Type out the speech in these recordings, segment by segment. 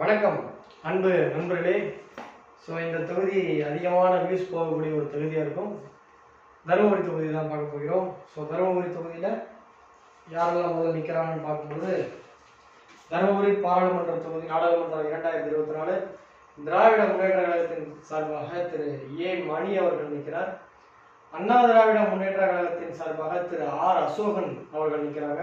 வணக்கம். அன்பு நண்பர்களே ஸோ இந்த தொகுதி அதிகமான வியூஸ் போகக்கூடிய ஒரு தொகுதியாக இருக்கும். தருமபுரி தொகுதி தான் பார்க்க போகிறோம். ஸோ தருமபுரி தொகுதியில் யாரெல்லாம் முதல்ல நிற்கிறாங்கன்னு பார்க்கும்போது தருமபுரி பாராளுமன்ற தொகுதி நாடாளுமன்றம் இரண்டாயிரத்தி இருபத்தி நாலு திராவிட முன்னேற்ற கழகத்தின் சார்பாக திரு ஏ மணி அவர்கள் நிற்கிறார் அண்ணா திராவிட முன்னேற்ற கழகத்தின் சார்பாக திரு ஆர் அசோகன் அவர்கள் நிற்கிறாங்க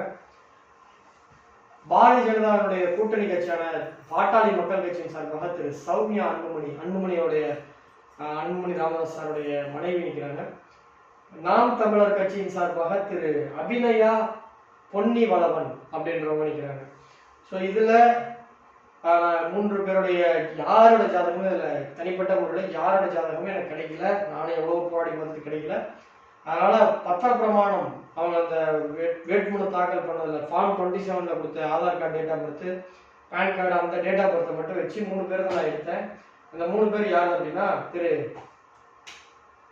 பாரதிய ஜனதாவுடைய கூட்டணி கட்சியான பாட்டாளி மக்கள் கட்சியின் சார்பாக திரு சௌமியா அன்புமணி அன்புமணியோடைய அன்புமணி ராமதாஸ் சாருடைய மனைவி நிற்கிறாங்க நாம் தமிழர் கட்சியின் சார்பாக திரு அபிநயா பொன்னி வளவன் அப்படின்றவங்க நிற்கிறாங்க ஸோ இதுல மூன்று பேருடைய யாரோட ஜாதகமும் இதுல தனிப்பட்ட முறையில் யாரோட ஜாதகமும் எனக்கு கிடைக்கல. நானே எவ்வளவு போராடி பார்த்துட்டு கிடைக்கல. அதனால பத்திர பிரமாணம் அவங்க அந்த வேட்- வேட்புமனு தாக்கல் பண்ணதில் ஃபார்ம் டுவெண்ட்டி செவனில் கொடுத்த Aadhaar card data birth PAN card அந்த டேட்டா பர்த்தை மட்டும் வச்சு மூணு பேர் தான் நான் எடுத்தேன். அந்த மூணு பேர் யார் அப்படின்னா Thiru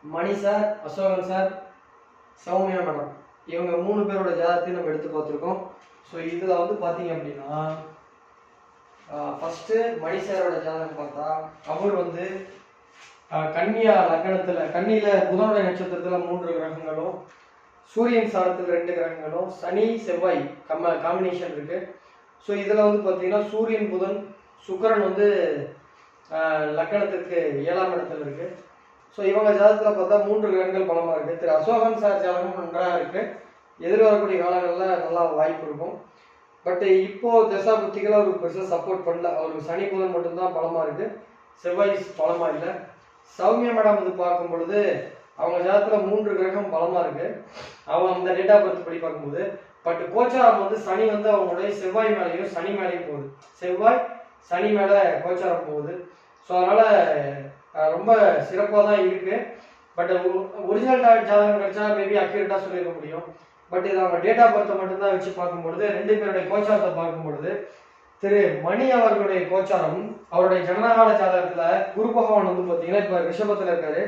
Mani sir Ashokan sir Soumya madam இவங்க மூணு பேரோட ஜாதகத்தையும் நம்ம எடுத்து பார்த்துருக்கோம். ஸோ இதில் வந்து பார்த்தீங்க அப்படின்னா ஃபஸ்ட்டு மணி சாரோட ஜாதகம் பார்த்தா அவர் வந்து கன்னியா லக்னத்தில் கன்னியில் புதனுடைய நட்சத்திரத்தில் மூன்று கிரகங்களும் சூரியன் சாரத்தில் ரெண்டு கிரகங்களும் சனி செவ்வாய் கம்ம காம்பினேஷன் இருக்கு. ஸோ இதில் வந்து பார்த்தீங்கன்னா சூரியன் புதன் சுக்கரன் வந்து ஆஹ், ஏழாம் இடத்துல இருக்கு. ஸோ இவங்க ஜாதகத்தில் பார்த்தா மூன்று கிரகங்கள் பலமாக இருக்குது திரு அசோகன் சார் ஜாதகம் நன்றாக இருக்கு. எதிர்வரக்கூடிய காலங்களில் நல்லா வாய்ப்பு இருக்கும். பட் இப்போ தசா புத்திகளை அவருக்கு பெருசாக சப்போர்ட் பண்ணல. அவருக்கு சனி புதன் மட்டும்தான் பலமாக இருக்குது செவ்வாய் பலமாக இல்லை. சௌமியா மேடம் வந்து பார்க்கும் பொழுது அவங்க ஜாதத்தில் மூன்று கிரகம் பலமாக இருக்கு. அவங்க அந்த டேட்டா பர்த் படி பார்க்கும்போது பட் கோச்சாரம் வந்து சனி வந்து அவங்களுடைய செவ்வாய் மேலேயும் சனி மேலேயும் போகுது. செவ்வாய் சனி மேலே கோச்சாரம் போகுது. ஸோ அதனால் ரொம்ப சிறப்பாக தான் இருக்குது பட் ஒரிஜினல் ஜாதகம் கிடைச்சா மேபி அக்யூரேட்டாக சொல்லியிருக்க முடியும். பட் இது அவங்க டேட்டா பர்த்தை மட்டும்தான் வச்சு பார்க்கும்பொழுது ரெண்டு பேருடைய கோச்சாரத்தை பார்க்கும்பொழுது திரு மணி அவர்களுடைய கோச்சாரம் அவருடைய ஜனநாயக ஜாதகத்துல குரு பகவான் வந்து பாத்தீங்கன்னா இப்போ ரிஷபத்துல இருக்காரு.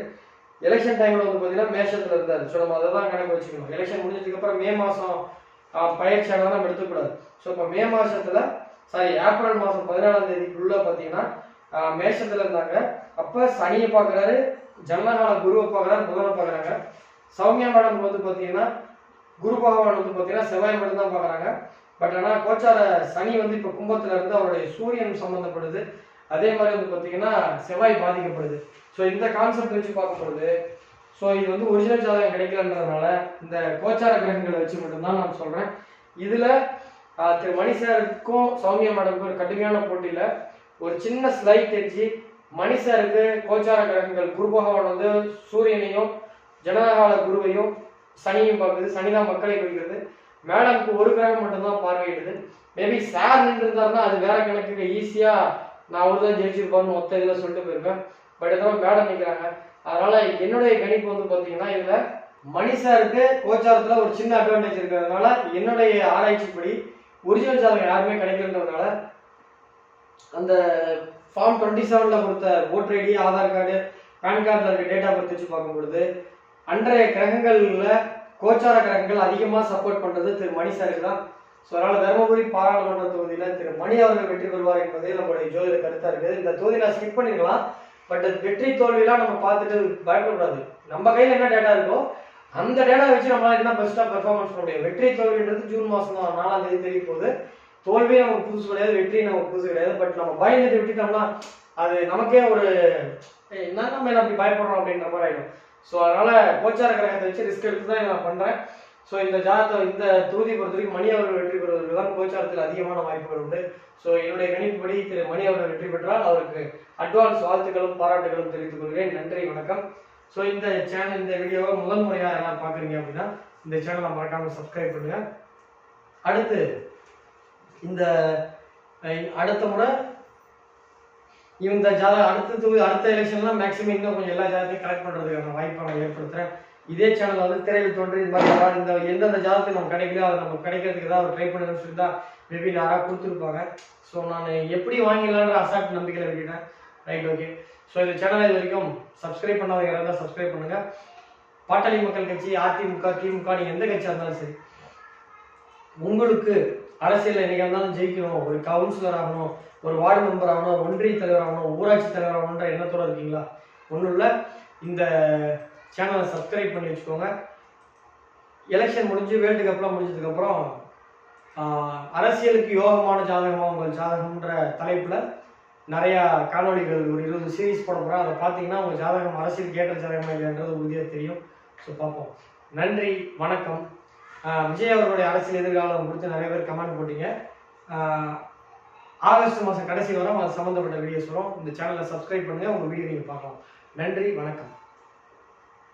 எலெக்ஷன் டைம்ல வந்து பாத்தீங்கன்னா மேஷத்துல இருந்தாரு. ஸோ நம்ம அதை தான் கணக்கு வச்சுக்கணும். எலெக்ஷன் முடிஞ்சதுக்கு அப்புறம் மே மாசம் பயிற்சி பயிற்சியாக நம்ம எடுத்துக்கூடாது. ஸோ இப்போ மே மாசத்துல சாரி ஏப்ரல் மாசம் பதினாலாம் தேதிக்குள்ள பாத்தீங்கன்னா மேஷத்துல இருந்தாங்க. அப்போ சனியை பார்க்குறாரு ஜனநாயக குருவை பாக்குறாரு புதனை பார்க்குறாங்க சௌமியா மேடம் வந்து பாத்தீங்கன்னா குரு பகவான் வந்து பாத்தீங்கன்னா செவ்வாய் மட்டும் தான் பார்க்குறாங்க பட் ஆனால் கோச்சார சனி வந்து இப்போ கும்பத்தில் இருந்து அவருடைய சூரியன் சம்மந்தப்படுது அதே மாதிரி வந்து பார்த்தீங்கன்னா செவ்வாய் பாதிக்கப்படுது. ஸோ இந்த கான்செப்ட் வச்சு பார்க்கும்பொழுது ஸோ இது வந்து ஒரிஜினல் ஜாதகம் கிடைக்கலன்றதுனால இந்த கோச்சார கிரகங்களை வச்சு மட்டும்தான் நான் சொல்கிறேன் இதில் திரு மணி சாருக்கும் சௌமியா மேடமுக்கும் ஒரு கடுமையான போட்டியில் ஒரு சின்ன ஸ்லைட் தெரிஞ்சு மணி சாருக்கு கோச்சார கிரகங்கள் குரு பகவான் வந்து சூரியனையும் ஜனகால குருவையும் சனியும் பார்க்குது. சனிதான் மக்களை குறிக்கிறது. மேடம்க்கு ஒரு கிரகம் மட்டும்தான் பார்வையிடுது. மேபி சார் நின்றுருந்தாருன்னா அது வேற கணக்குக்கு ஈஸியாக நான் ஒரு தான் ஜெயிச்சிருப்பான்னு மொத்த இதில் சொல்லிட்டு போயிருப்பேன். பட் இதெல்லாம் மேடம் நிற்கிறாங்க அதனால என்னுடைய கணிப்பு வந்து பார்த்தீங்கன்னா இதில் மணிசாருக்கு கோச்சாரத்தில் ஒரு சின்ன அட்வான்டேஜ் இருக்கிறதுனால என்னுடைய ஆராய்ச்சிப்படி ஒரிஜினல் ஜாதகம் யாருமே கிடைக்கிறதுனால அந்த ஃபார்ம் டுவெண்ட்டி செவனில் கொடுத்த voter ID Aadhaar card PAN கார்டில் இருக்க டேட்டா பர்த் வச்சு பார்க்கும்பொழுது அன்றைய கிரகங்களில் கோச்சார கிரகங்கள் அதிகமாக சப்போர்ட் பண்ணுறது திரு மணி சாருக்கு தான். ஸோ அதனால் தருமபுரி பாராளுமன்ற தொகுதியில் திரு மணி அவர்கள் வெற்றி பெறுவார் என்பதே நம்மளுடைய ஜோதிட கருத்தாக இருக்குது. இந்த தொகுதி நான் ஸ்கிப் பண்ணிக்கலாம் பட் வெற்றி தோல்வியெல்லாம் நம்ம பார்த்துட்டு பயப்படக்கூடாது. நம்ம கையில் என்ன டேட்டா இருக்கோ அந்த டேட்டா வச்சு நம்மளால என்ன பெஸ்ட்டாக பெர்ஃபார்மன்ஸ் பண்ண முடியும்? வெற்றி தோல்வின்றது ஜூன் மாதம் தான். நாலாம் தேதி தெரிய போகுது. தோல்வி நமக்கு புதுசு கிடையாது வெற்றி நமக்கு புதுசு கிடையாது. பட் நம்ம பயந்துட்டு விட்டுட்டோம்னா அது நமக்கே ஒரு என்ன நம்ம அப்படி பயப்படுறோம் அப்படின்ற மாதிரி ஆயிடும். ஸோ அதனால கோச்சார கிரகத்தை வச்சு ரிஸ்க் எடுத்து தான் நான் பண்ணுறேன் ஸோ இந்த ஜாதகத்தை இந்த தொகுதி பொறுத்த வரைக்கும் மணி அவர்கள் வெற்றி பெறுவதற்கு தான் கோச்சாரத்தில் அதிகமான வாய்ப்புகள் உண்டு. ஸோ என்னுடைய கணிப்புப்படி திரு மணி அவர்கள் வெற்றி பெற்றால் அவருக்கு அட்வான்ஸ் வாழ்த்துக்களும் பாராட்டுகளும் தெரிவித்துக் கொள்கிறேன். நன்றி வணக்கம். ஸோ இந்த சேனல் இந்த வீடியோவை முதல் முறையாக யாராவது பார்க்குறீங்க அப்படின்னா இந்த சேனலை மறக்காமல் சப்ஸ்கிரைப் பண்ணுங்கள் அடுத்து இந்த அடுத்த முறை இந்த ஜாத அடுத்த தொகுதி அடுத்த எலெக்ஷன்லாம் மேக்ஸிமம் இன்னும் கொஞ்சம் எல்லா ஜாதத்தையும் கலெக்ட் பண்ணுறதுக்கான வாய்ப்பை நான் ஏற்படுத்துகிறேன் இதே சேனல் வந்து திரையில் தோன்றி இந்த மாதிரி யாராவது இந்த எந்தெந்த ஜாதத்தை நம்ம கிடைக்கலையோ அதை நம்ம கிடைக்கிறதுக்கு ஏதாவது ட்ரை பண்ணுங்கன்னு சொல்லி தான் மேபி யாராவது கொடுத்துருப்பாங்க. ஸோ நான் எப்படி வாங்கிடலான்ற அசால்ட் நம்பிக்கையில் விட்டுட்டேன். ரைட் ஓகே ஸோ இந்த சேனலை இது வரைக்கும் சப்ஸ்கிரைப் பண்ணாத யாராவது சப்ஸ்கிரைப் பண்ணுங்கள் பாட்டாளி மக்கள் கட்சி அதிமுக திமுக நீங்கள் எந்த கட்சியாக இருந்தாலும் சரி உங்களுக்கு அரசியல் என்னைக்கா இருந்தாலும் ஜெயிக்கணும். ஒரு கவுன்சிலர் ஆகணும் ஒரு வார்டு மெம்பர் ஆகணும் ஒன்றிய தலைவர் ஆகணும் ஊராட்சி தலைவர் ஆகணுன்ற எண்ணத்தோடு இருக்கீங்களா? ஒன்றும் இல்லை. இந்த சேனலை சப்ஸ்கிரைப் பண்ணி வச்சுக்கோங்க. எலெக்ஷன் முடிஞ்சு வேர்ல்டு கப்லாம் முடிஞ்சதுக்கப்புறம் அரசியலுக்கு யோகமான ஜாதகமாக உங்கள் ஜாதகம்ன்ற தலைப்பில் நிறையா காணொளிகள் ஒரு இருபது சீரிஸ் போட போகிறேன் அதை பார்த்தீங்கன்னா உங்கள் ஜாதகம் அரசியல் கேட்ட ஜாதகமாக இல்லைன்றது உறுதியாக தெரியும். ஸோ பார்ப்போம். நன்றி வணக்கம். விஜய் அவர்களுடைய அரசியல் எதிர்காலம் குறித்து நிறைய பேர் கமெண்ட் போட்டீங்க. ஆகஸ்ட் மாதம் கடைசி வரும் அது சம்மந்தப்பட்ட வீடியோஸ் வரும். இந்த சேனலை சப்ஸ்கிரைப் பண்ணுங்கள் உங்கள் வீடியோ நீங்கள் பார்க்கலாம். நன்றி வணக்கம்.